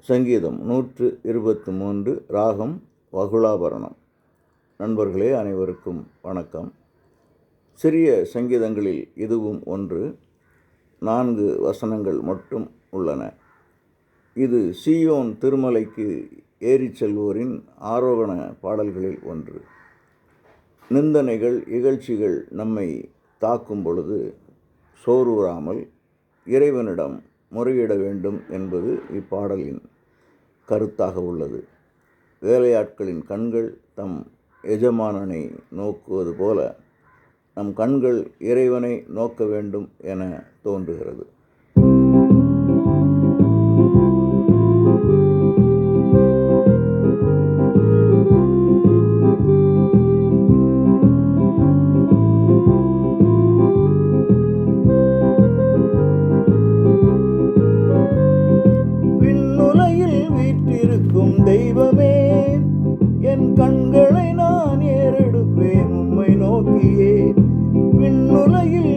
சங்கீதம் நூற்று இருபத்து மூன்று ராகம் வகுலாபரணம். நண்பர்களே அனைவருக்கும் வணக்கம். சிறிய சங்கீதங்களில் இதுவும் ஒன்று நான்கு வசனங்கள் மட்டும் உள்ளன. இது சீயோன் திருமலைக்கு ஏறிச் செல்வோரின் ஆரோகண பாடல்களில் ஒன்று. நிந்தனைகள் இகழ்ச்சிகள் நம்மை தாக்கும் பொழுது சோர்வுறாமல் இறைவனிடம் முறையிட வேண்டும் என்பது இப்பாடலின் கருத்தாக உள்ளது. வேலையாட்களின் கண்கள் தம் எஜமானனை நோக்குவது போல நம் கண்கள் இறைவனை நோக்க வேண்டும் என தோன்றுகிறது. கண்களை நான் ஏறெடுப்பேன். உம்மை நோக்கியே விண்ணுலையில்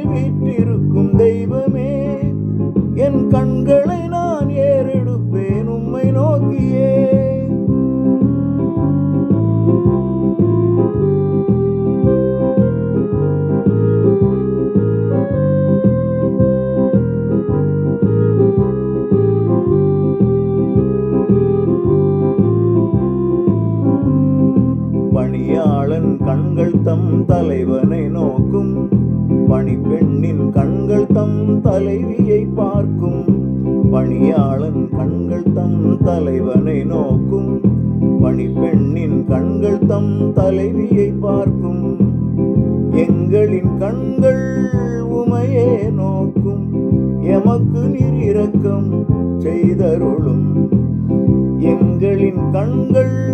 பணியாளன் கண்கள் தம் தலைவனை நோக்கும். பணிப்பெண்ணின் கண்கள் தம் தலைவியை பார்க்கும். பணியாளன் கண்கள் தம் தலைவனை நோக்கும். பணிப்பெண்ணின் கண்கள் தம் தலைவியை பார்க்கும். எங்களின் கண்கள் உமையே நோக்கும். எமக்கு நீர் இரக்கம் செய்தருளும். எங்களின் கண்கள்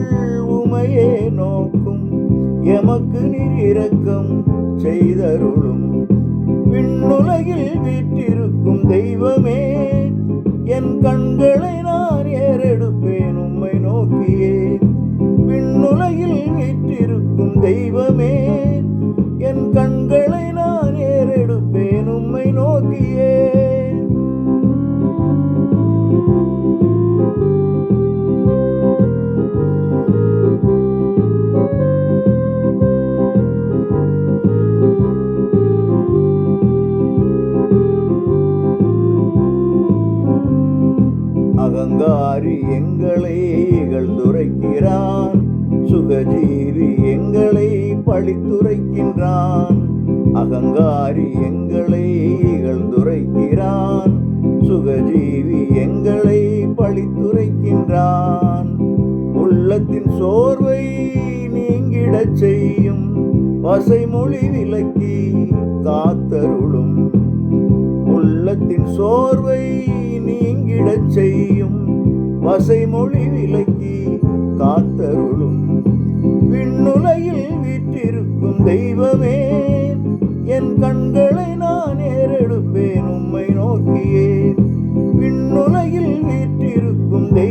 உமையே நோக்கும். எமக்கு நீர் இரக்கம் செய்தருளும். விண்ணுலகில் வீற்றிருக்கும் தெய்வமே என் கண்களை நான் ஏறெடுப்பேன். அகங்காரி எங்களை இகழ்ந்துரைக்கிறான் சுகஜீவி எங்களை பழித்துரைக்கின்றான். அகங்காரி எங்களை இகழ்ந்துரைக்கிறான் சுகஜீவி எங்களை பழித்துரைக்கின்றான். உள்ளத்தின் சோர்வை நீங்கிடச் செய்யும். பசைமொழி விலக்கி காத்தருளும். உள்ளத்தின் சோர்வை நீங்கிடச் செய்யும். வசைமொழி விலக்கி காத்தருளும். விண்ணுலையில் வீற்றிருக்கும் தெய்வமே என் கண்களை நான் ஏறெடுப்பேன் உம்மை நோக்கியே. விண்ணுலையில் வீற்றிருக்கும் தெய்வம்